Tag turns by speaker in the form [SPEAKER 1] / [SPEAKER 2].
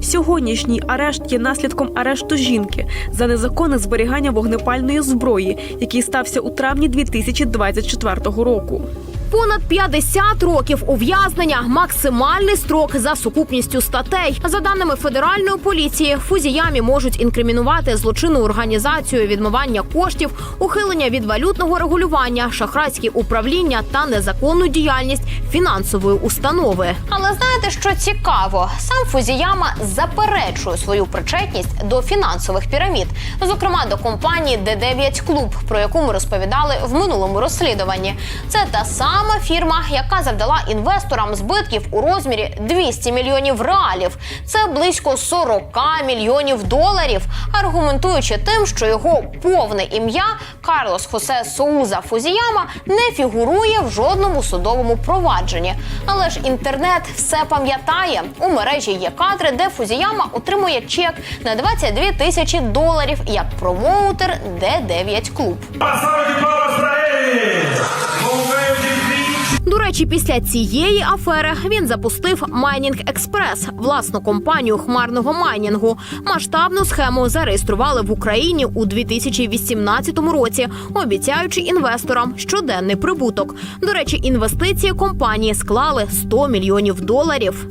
[SPEAKER 1] Сьогоднішній арешт є наслідком арешту жінки за незаконне зберігання вогнепальної зброї, який стався у травні 2024 року.
[SPEAKER 2] Понад 50 років ув'язнення максимальний строк за сукупністю статей. За даними федеральної поліції, фузіямі можуть інкримінувати злочинну організацію відмивання коштів, ухилення від валютного регулювання, шахрайські управління та незаконну діяльність фінансової установи. Але знаєте, що цікаво? Сам Фузіяма заперечує свою причетність до фінансових пірамід, зокрема до компанії Д9 Клуб, про яку ми розповідали в минулому розслідуванні. Це та сама фірма, яка завдала інвесторам збитків у розмірі 200 мільйонів реалів. Це близько 40 мільйонів доларів, аргументуючи тим, що його повне ім'я Карлос Хосе Соуза Фузіяма не фігурує в жодному судовому провадженні. Але ж інтернет все пам'ятає. У мережі є кадри, де Фузіяма отримує чек на 22 тисячі доларів як промоутер Д9 Клуб. До речі, після цієї афери він запустив Майнінг Експрес, власну компанію хмарного майнінгу. Масштабну схему зареєстрували в Україні у 2018 році, обіцяючи інвесторам щоденний прибуток. До речі, інвестиції компанії склали 100 мільйонів доларів.